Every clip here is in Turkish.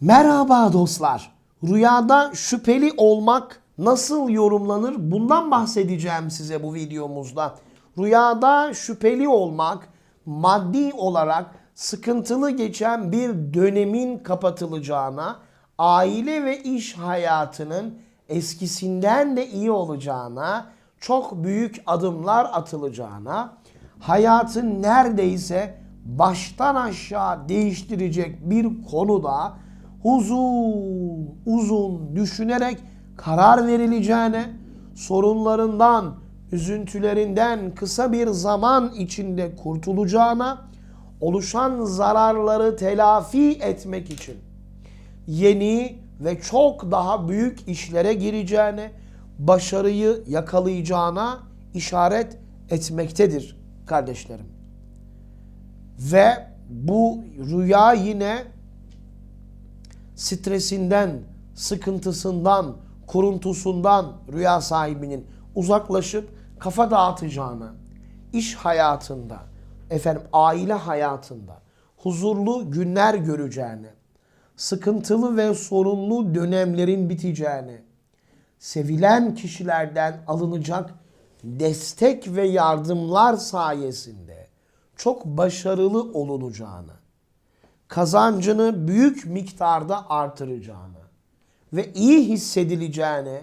Merhaba dostlar. Rüyada şüpheli olmak nasıl yorumlanır? Bundan bahsedeceğim size bu videomuzda. Rüyada şüpheli olmak maddi olarak sıkıntılı geçen bir dönemin kapatılacağına, aile ve iş hayatının eskisinden de iyi olacağına, çok büyük adımlar atılacağına, hayatın neredeyse baştan aşağı değiştirecek bir konuda uzun uzun düşünerek karar verileceğine, sorunlarından, üzüntülerinden kısa bir zaman içinde kurtulacağına, oluşan zararları telafi etmek için yeni ve çok daha büyük işlere gireceğine, başarıyı yakalayacağına işaret etmektedir kardeşlerim. Ve bu rüya yine stresinden, sıkıntısından, kuruntusundan rüya sahibinin uzaklaşıp kafa dağıtacağını, iş hayatında, efendim aile hayatında huzurlu günler göreceğini, sıkıntılı ve sorunlu dönemlerin biteceğini, sevilen kişilerden alınacak destek ve yardımlar sayesinde çok başarılı olunacağını, kazancını büyük miktarda artıracağını ve iyi hissedileceğini,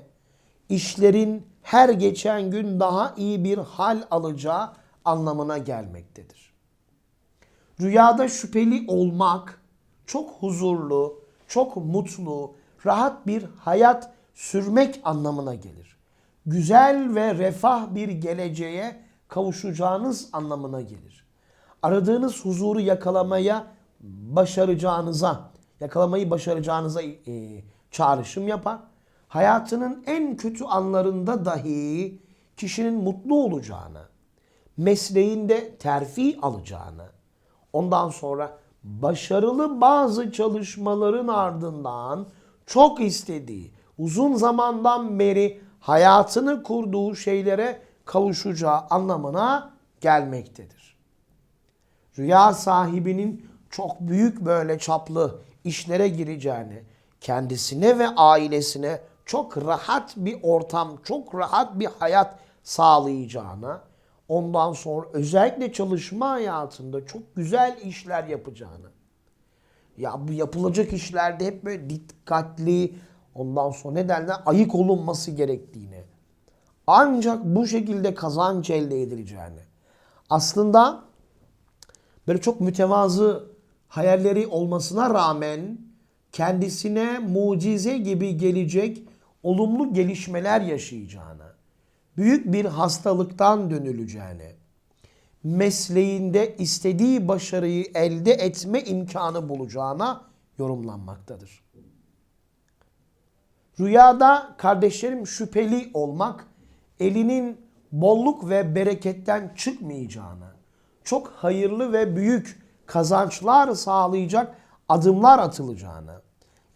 işlerin her geçen gün daha iyi bir hal alacağı anlamına gelmektedir. Rüyada şüpheli olmak çok huzurlu, çok mutlu, rahat bir hayat sürmek anlamına gelir. Güzel ve refah bir geleceğe kavuşacağınız anlamına gelir. Aradığınız huzuru yakalamaya başaracağınıza, yakalamayı başaracağınıza e, çağrışım yapar. Hayatının en kötü anlarında dahi kişinin mutlu olacağını, mesleğinde terfi alacağını, ondan sonra başarılı bazı çalışmaların ardından çok istediği, uzun zamandan beri hayatını kurduğu şeylere kavuşacağı anlamına gelmektedir. Rüya sahibinin çok büyük böyle çaplı işlere gireceğini, kendisine ve ailesine çok rahat bir ortam, çok rahat bir hayat sağlayacağına, ondan sonra özellikle çalışma hayatında çok güzel işler yapacağını. Ya bu yapılacak işlerde hep böyle dikkatli, ondan sonra ne derler ayık olunması gerektiğini. Ancak bu şekilde kazanç elde edileceğini. Aslında böyle çok mütevazı hayalleri olmasına rağmen kendisine mucize gibi gelecek olumlu gelişmeler yaşayacağını, büyük bir hastalıktan dönüleceğini, mesleğinde istediği başarıyı elde etme imkanı bulacağına yorumlanmaktadır. Rüyada kardeşlerim şüpheli olmak, elinin bolluk ve bereketten çıkmayacağını, çok hayırlı ve büyük kazançlar sağlayacak adımlar atılacağını,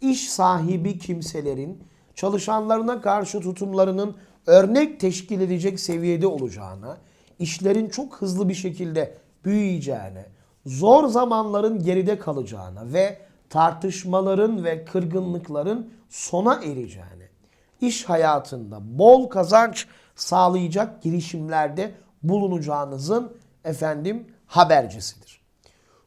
iş sahibi kimselerin çalışanlarına karşı tutumlarının örnek teşkil edecek seviyede olacağını, işlerin çok hızlı bir şekilde büyüyeceğini, zor zamanların geride kalacağını ve tartışmaların ve kırgınlıkların sona ereceğini, iş hayatında bol kazanç sağlayacak girişimlerde bulunacağınızın efendim habercisidir.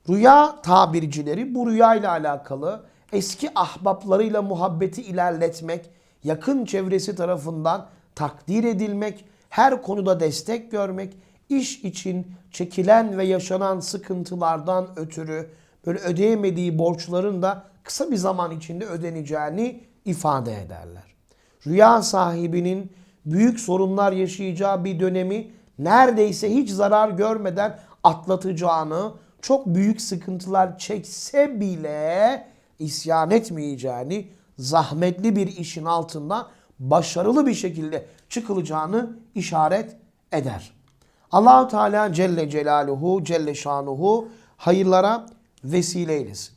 Rüya tabircileri bu rüya ile alakalı eski ahbaplarıyla muhabbeti ilerletmek, yakın çevresi tarafından takdir edilmek, her konuda destek görmek, iş için çekilen ve yaşanan sıkıntılardan ötürü böyle ödeyemediği borçların da kısa bir zaman içinde ödeneceğini ifade ederler. Rüya sahibinin büyük sorunlar yaşayacağı bir dönemi neredeyse hiç zarar görmeden atlatacağını, çok büyük sıkıntılar çekse bile isyan etmeyeceğini, zahmetli bir işin altında başarılı bir şekilde çıkılacağını işaret eder. Allahu Teala Celle Celaluhu Celle Şanuhu hayırlara vesile eylesin.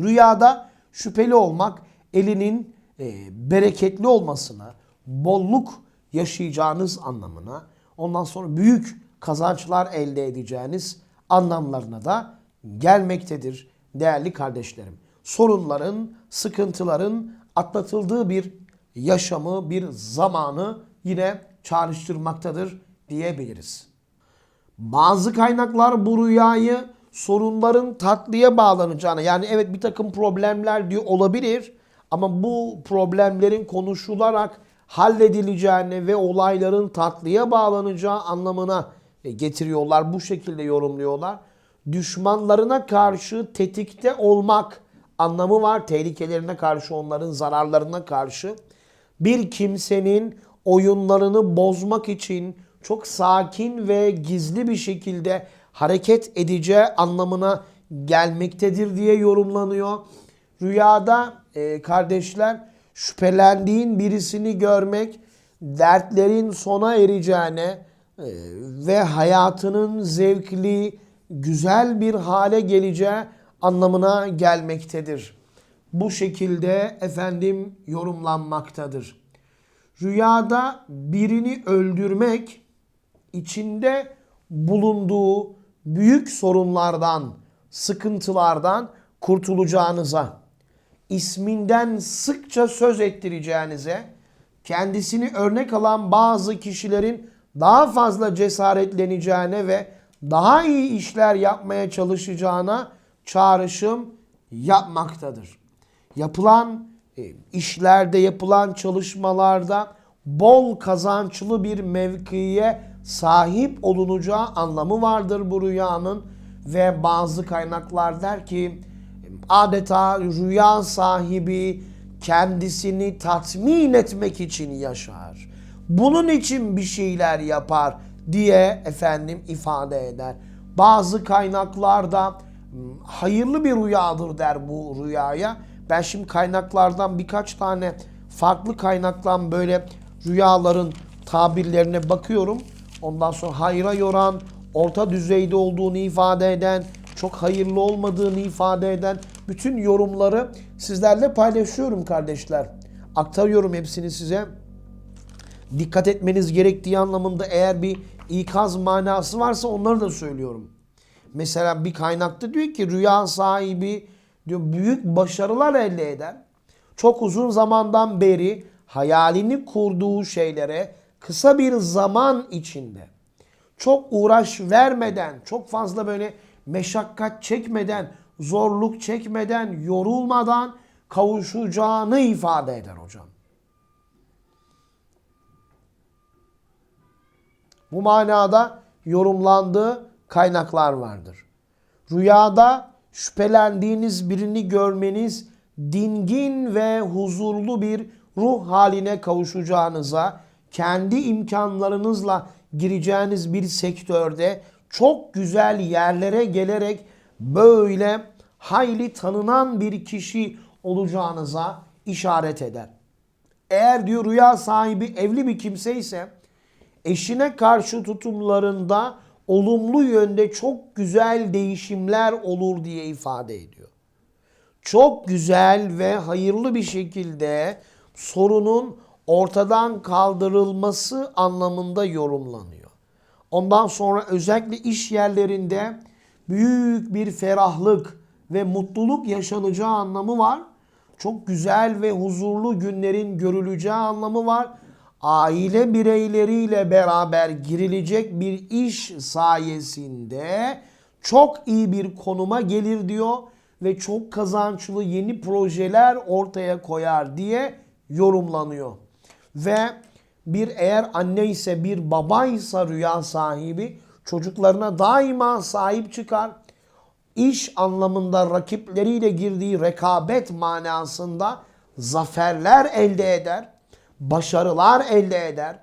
Rüyada şüpheli olmak elinin e, bereketli olmasına, bolluk yaşayacağınız anlamına, ondan sonra büyük kazançlar elde edeceğiniz anlamlarına da gelmektedir değerli kardeşlerim. sorunların, sıkıntıların atlatıldığı bir yaşamı, bir zamanı yine çağrıştırmaktadır diyebiliriz. Bazı kaynaklar bu rüyayı sorunların tatlıya bağlanacağını yani evet bir takım problemler diyor olabilir ama bu problemlerin konuşularak halledileceğini ve olayların tatlıya bağlanacağı anlamına getiriyorlar. Bu şekilde yorumluyorlar. Düşmanlarına karşı tetikte olmak anlamı var. Tehlikelerine karşı, onların zararlarına karşı. Bir kimsenin oyunlarını bozmak için çok sakin ve gizli bir şekilde hareket edeceği anlamına gelmektedir diye yorumlanıyor. Rüyada e, kardeşler şüphelendiğin birisini görmek dertlerin sona ereceğine e, ve hayatının zevkli, güzel bir hale geleceği anlamına gelmektedir. Bu şekilde efendim yorumlanmaktadır. Rüyada birini öldürmek içinde bulunduğu büyük sorunlardan, sıkıntılardan kurtulacağınıza, isminden sıkça söz ettireceğinize, kendisini örnek alan bazı kişilerin daha fazla cesaretleneceğine ve daha iyi işler yapmaya çalışacağına çağrışım yapmaktadır. Yapılan e, işlerde, yapılan çalışmalarda bol kazançlı bir mevkiye sahip olunacağı anlamı vardır bu rüyanın ve bazı kaynaklar der ki adeta rüya sahibi kendisini tatmin etmek için yaşar. Bunun için bir şeyler yapar diye efendim ifade eder. Bazı kaynaklarda hayırlı bir rüyadır der bu rüyaya. Ben şimdi kaynaklardan birkaç tane farklı kaynaktan böyle rüyaların tabirlerine bakıyorum. Ondan sonra hayra yoran, orta düzeyde olduğunu ifade eden, çok hayırlı olmadığını ifade eden bütün yorumları sizlerle paylaşıyorum kardeşler. Aktarıyorum hepsini size. Dikkat etmeniz gerektiği anlamında eğer bir ikaz manası varsa onları da söylüyorum. Mesela bir kaynakta diyor ki rüya sahibi diyor büyük başarılar elde eder. Çok uzun zamandan beri hayalini kurduğu şeylere kısa bir zaman içinde çok uğraş vermeden, çok fazla böyle meşakkat çekmeden, zorluk çekmeden, yorulmadan kavuşacağını ifade eder hocam. Bu manada yorumlandığı kaynaklar vardır. Rüyada şüphelendiğiniz birini görmeniz dingin ve huzurlu bir ruh haline kavuşacağınıza, kendi imkanlarınızla gireceğiniz bir sektörde çok güzel yerlere gelerek böyle hayli tanınan bir kişi olacağınıza işaret eder. Eğer diyor rüya sahibi evli bir kimse ise eşine karşı tutumlarında olumlu yönde çok güzel değişimler olur diye ifade ediyor. Çok güzel ve hayırlı bir şekilde sorunun ortadan kaldırılması anlamında yorumlanıyor. Ondan sonra özellikle iş yerlerinde büyük bir ferahlık ve mutluluk yaşanacağı anlamı var. Çok güzel ve huzurlu günlerin görüleceği anlamı var. Aile bireyleriyle beraber girilecek bir iş sayesinde çok iyi bir konuma gelir diyor ve çok kazançlı yeni projeler ortaya koyar diye yorumlanıyor. Ve bir eğer anne ise bir babaysa rüya sahibi çocuklarına daima sahip çıkar. İş anlamında rakipleriyle girdiği rekabet manasında zaferler elde eder, başarılar elde eder.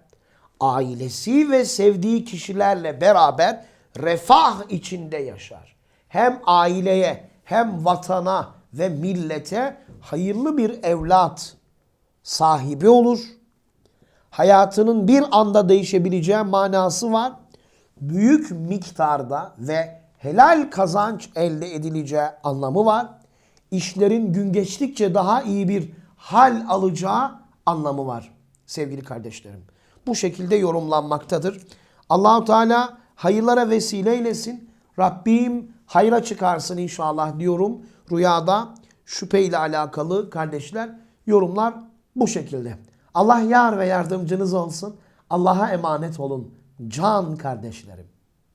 Ailesi ve sevdiği kişilerle beraber refah içinde yaşar. Hem aileye hem vatana ve millete hayırlı bir evlat sahibi olur. Hayatının bir anda değişebileceği manası var. Büyük miktarda ve helal kazanç elde edileceği anlamı var. İşlerin gün geçtikçe daha iyi bir hal alacağı anlamı var sevgili kardeşlerim. Bu şekilde yorumlanmaktadır. Allahu Teala hayırlara vesile eylesin. Rabbim hayra çıkarsın inşallah diyorum. Rüyada şüphe ile alakalı kardeşler yorumlar bu şekilde. Allah yar ve yardımcınız olsun. Allah'a emanet olun can kardeşlerim.